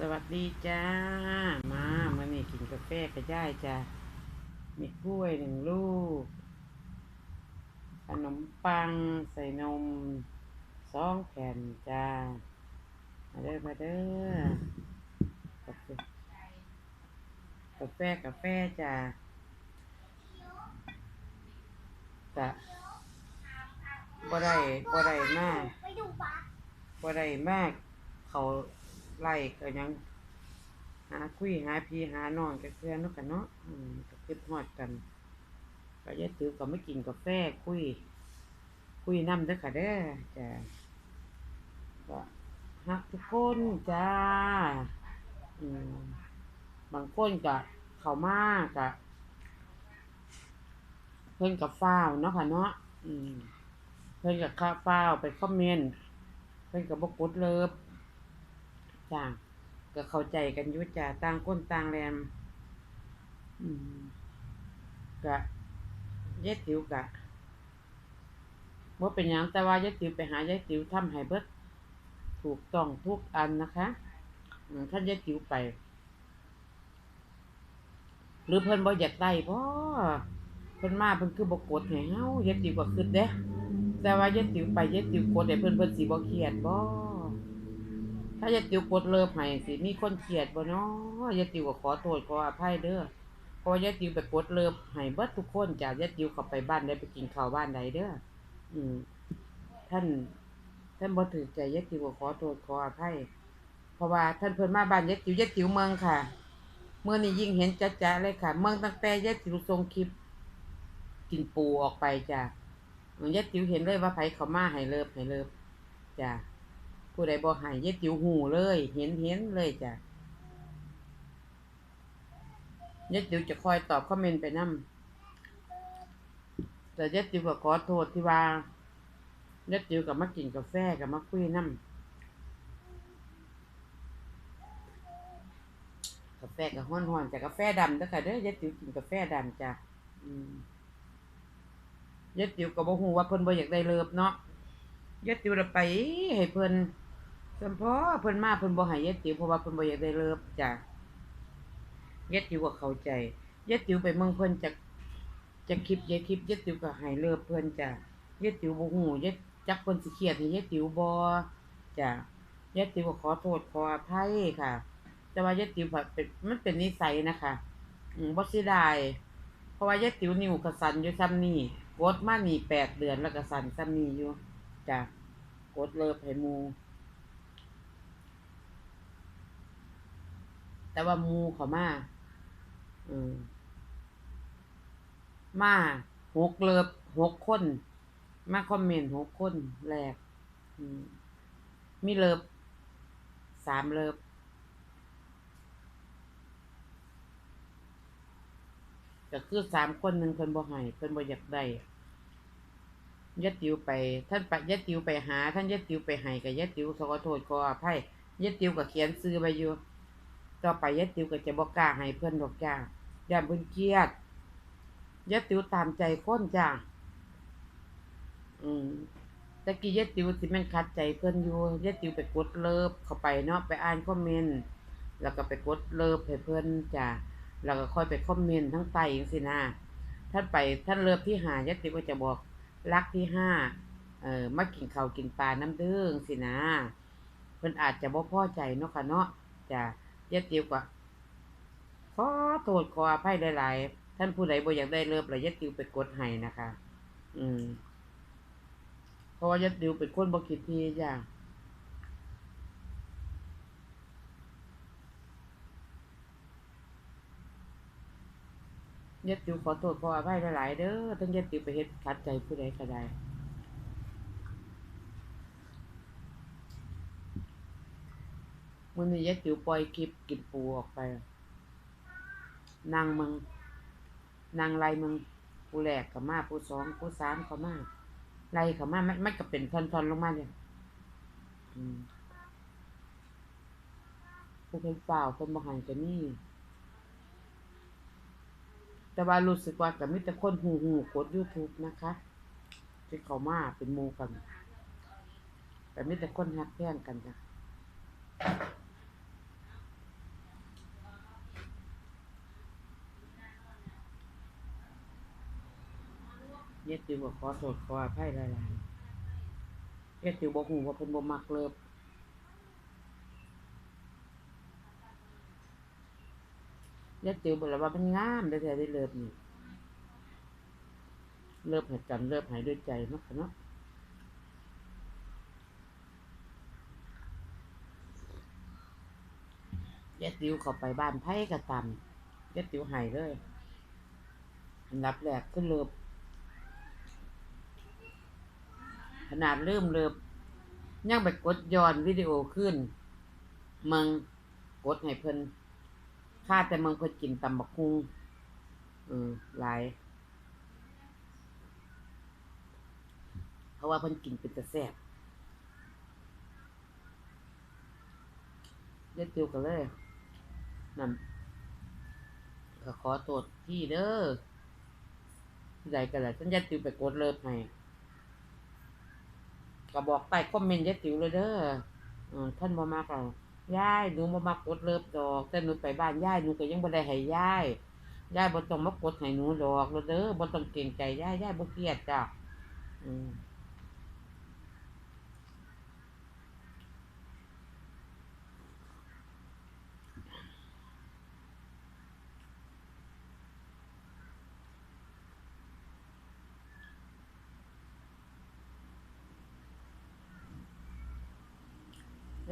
สวัสดีจ้า มาเมื่อนี้กินกาแฟกระย่ายจ้ามีกล้วยหนึ่งลูก ขนมปังใส่นมสองแผ่นจ้า มาเด้อมาเด้อกาแฟกาแฟกาแฟจ้าจะบ่ได้บ่ได้มากบ่ได้มากเขา ไล่ก็ยัง หาคุยหาพี่หาน้องก็เพื่อนเนาะกันเนาะก็คิดฮอดกันก็ยายตือก็ไม่กินกาแฟคุย คุยน้ำเด้อค่ะเด้อจ้ะก็ฮักทุกคนจ้าอืมบางคนก็เข้ามากกะเพิ่นกับฟ้าวเนาะค่ะเนาะอืมเพิ่นกับข้าฟ้าวไปคอมเมนต์เพิ่นกับบกดเลิฟ จ้าก็เข้าใจกันยู่จ้าต่างคนต่างแรมอืมกะยายติ๋วกะว่าเป็นหยังแต่ว่ายายติ๋วไปหายายติ๋วทำให้เบิดถูกต้องทุกอันนะคะท่านยายติ๋วไป หรือเพิ่นบ่อยากได้บ่เพิ่นมาเพิ่นคือบ่กดให้เฮายายติ๋วก็คิดเด้แต่ว่ายายติ๋วไปยายติ๋วกดให้เพิ่นเพิ่นสิบ่เครียดบ่ ถ้ายายติ๋วกดเลิฟให้สิมีคนเครียดบ่เนาะยายติ๋วก็ขอโทษขออภัยเด้อเพราะว่ายายติ๋วไปกดเลิฟให้เบิดทุกคนจ้ะยายติ๋วเข้าไปบ้านได้ไปกินข้าวบ้านใดเด้ออืม ท่านท่านบ่ถือใจยายติ๋วก็ขอโทษขออภัยเพราะว่าท่านเพิ่นมาบ้านยายติ๋วยายติ๋วเมืองค่ะ เมื่อนี้ยิ่งเห็นจ๊ะๆเลยค่ะ เมืองตั้งแต่ยายติ๋วส่งคลิป กินปูออกไปจ้ะยายติ๋วเห็นเลยว่าไผเขามาให้เลิฟให้เลิฟจ้ะ ผู้ใดบ่ห้ยายติ๋วหูเลย เห็นเห็นเลยจ้ะยายติ๋วจะคอยตอบคอมเมนต์ไปนํแต่ยายติ๋วก็ขอโทษที่ว่ายายติ๋วกับมากินกาแฟกับมาคุยนํกาแฟกับห้อนๆจากกาแฟดำเด้อค่ะเด้อยายติ๋วกินกาแฟดำจ้ะยายติ๋วก็บ่ฮู้ว่าเพิ่นบ่อยากได้เลิฟเนาะยายติ๋วละไปให้เพิ่น จำพาะเพิ่นมาเพิ่นบ่ให้ยายติ๋วเพราะว่าเพิ่นบ่อยากได้เลิฟจ้ะยายติ๋วก็เข้าใจยายติ๋วไปเมืองเพิ่นจะจะคลิปยายคลิปยายติ๋วก็ให้เลิกเพิ่นจ้ะยายติ๋วบ่ฮู้ยายจักเพิ่นสิเครียดให้ยายติ๋วบ่จ้ะยายติ๋วก็ขอโทษขออภัยค่ะ แต่ว่ายายติ๋วเป็นมันเป็นนิสัยนะคะอืมบ่เสียดายเพราะว่ายายติ๋วนิ้วก็สั่นอยู่ซ้ำนี้กดมานี่แปดเดือนแล้วก็สั่นซ้ำนี้อยู่จ้ะกดเลิกให้หมู่ แต่ว่ามูเขามาอืมาหกเลิฟหกคน มาคอมเมนต์หกคนแรกมีเลิฟสามเลิฟก็คือสามคนหนึ่งเพิ่นบ่ให้เพิ่นบ่อยากได้ยัดติวไป ท่านไปยัดติวไปหา ท่านยัดติวไปให้กับยัดติวขอโทษขออภัยยัดติวก็เขียนซื้อไว้อยู่ ต่อไปยายติ๋วก็จะบอกกล้าให้เพื่อนดอกจ้าอย่าเพิ่นเครียดยายติ๋วตามใจคนจ้าอืมตะกี้ยายติ๋วสิแม่นคัดใจเพิ่อนอยู่ยายติ๋วไปกดเลิฟเข้าไปเนาะไปอ่านคอมเมนต์แล้วก็ไปกดเลิฟให้เพิ่อนจ้าแล้วก็ค่อยไปคอมเมนต์ทั้งใต้จังซี่นะท่านไปท่านเลิฟที่หายายติ๋วก็จะบอกรักที่ห้าเอ่อมากินข้าวกินปลาน้ำเด้งสินะเพิ่นอาจจะบ่พอใจเนาะค่ะเนาะจ้า ยายติ๋วก็ขอโทษขออภัยหลายๆท่านผู้ใดบ่อยากได้เลิฟแล้วยายติ๋วไปกดให้นะคะ อืมเพราะว่ายายติ๋วเป็นคนบ่คิดที่จ้ะยายติ๋วขอโทษขออภัยหลายๆเด้อท่านยายติ๋วไปเฮ็ดขัดใจผู้ใดก็ได้ มือนี้ยายติ๋วปล่อยคลิปกินปูออกไป นางมึงนางไรมึงผู้แรกก็มาผู้สองผู้สามก็มาไล่เขามามันมันก็เป็นทอนๆลงมาเนี่ยผู้เพิ่นเปล่าเพิ่นบ่ให้ก็มีแต่ว่ารู้สึกว่าก็มีแต่คนหูหูกด YouTube นะคะที่เขามาเป็นหมู่กันแต่มีแต่คนฮักแพงกันจ้ะ เย็ดติวก็ขอโทษขออภัยหลายๆเย็ดติวบ่ฮู้ว่าเพิ่นบ่มักเลิฟเย็ดติวบอกแล้วว่ามันงามได้แท้ได้เลิฟนี่เลิฟให้กันเลิฟให้ด้วยใจเนาะเนาะเย็ดติวเข้าไปบ้านไผก็ตามเย็ดติวให้เลยอันดับแรกคือเลิฟ ข นาดเริ่มเลิบยังไปกดย้อนวิดีโอขึ้นมึงกดให้เพิ่นค่าแต่มึงเพิ่นกินตำบักคุงเออหลายเพราะว่าเพิ่นกินเป็นตะแซ่บเด็ดติวกันเลยนั่นก็ขอโทษที่เด้อใดกันแหละฉันยัดติวไปกดเลิฟให้ ก็บอกใต้คอมเมนต์ยายติ๋วเลยเด้อเออท่านบ่มากเรายายหนูบ่มากกดเลิฟดอกแต่หนูไปบ้านยายหนูก็ยังบ่ได้ให้ยายยายบ่ต้องมากดให้หนูดอกเด้อบ่ต้องเกรงใจยายยายบ่เกลียดจ้ะอืม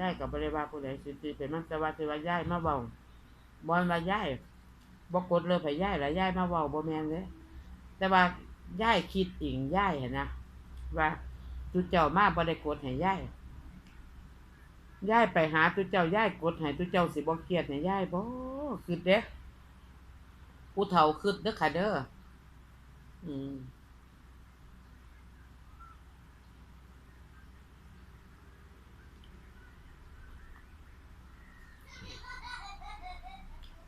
ยายก็บ่ได้ว่าผู้ใดสิสิเป็นมันแต่ว่าสิว่ายายมาเว้าบ่ว่ายายบกดเลิฟให้ยายแล้วยายมาเว้าบ่แมนเด้แต่ว่ายายคิดเองย่ายนนะว่าตุเจ้ามาบ่ได้กดให้ยายยายไปหาตุเจ้ายายกดให้ตุเจ้าสิบ่เครียดให้ยายบ่คิดเด้ผู้เฒ่าคิดเด้อค่ะเด้ออืม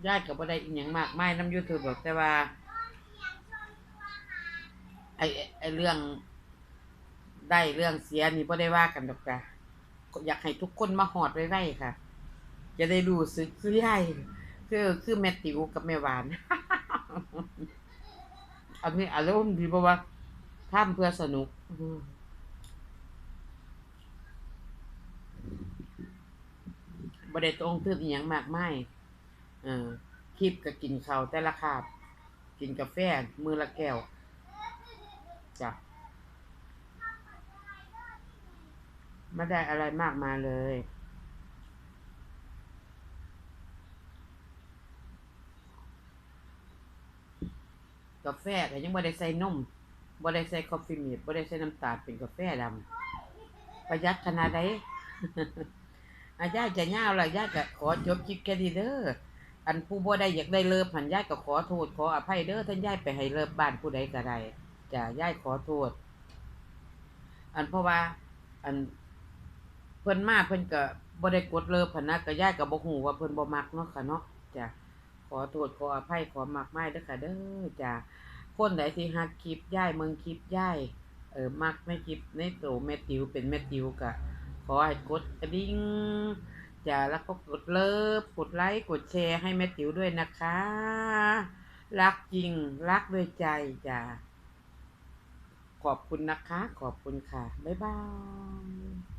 ยายก็บ่ได้อีหยังมากไมายนำ YouTube หรอกแต่ว่า ไอ้ไอ้เรื่องได้เรื่องเสียนี่บ่ได้ว่ากันดอกจ้ะอยากให้ทุกคนมาฮอดไวๆค่ะ จะได้รู้สึกคือยายคือคือแม่ติ๋วกับแม่หวานอันนี้อารมณ์ดีเพราะว่าทำเพื่อสนุกบ่ได้ตรงทึกอีหยังมากมาย เออคลิปก็กินข้าวแต่ละคาบ กินกาแฟมือละแก้วจ้ะไม่ได้อะไรมากมายเลยกาแฟก็ยังบ่ได้ใส่นมบ่ได้ใส่คอฟฟี่เมดบ่ได้ใส่น้ำตาลเป็นกาแฟดำประหยัดขนาดใดอาญาจะย่าวละย่าก็ขอจบคลิปแค่นี้เด้อ อันผู้บ่ได้อยากได้เลิฟหันยายก็ขอโทษขออภัยเด้อท่านยายไปให้เลิฟบ้านผู้ใดก็ได้จะยายขอโทษ อันเพราะว่า อันเพิ่นมาเพิ่นก็บ่ได้กดเลิฟหันนะก็ยายก็บ่ฮู้ว่าเพิ่นบ่มักเนาะค่ะเนาะจ้ะขอโทษขออภัยขอมากมายเด้อค่ะเด้อจ้ะคนใดที่ฮักคลิปยายเมืองคลิปยายเออมักในคลิปในโตแม่ติวเป็นแม่ติวก็ขอให้กดกระดิ่ง จ้าแล้วก็กดเลิฟกดไลค์กดแชร์ให้แม่ติ๋วด้วยนะคะ รักจริง รักด้วยใจจ้าขอบคุณนะคะ ขอบคุณค่ะ บ๊ายบาย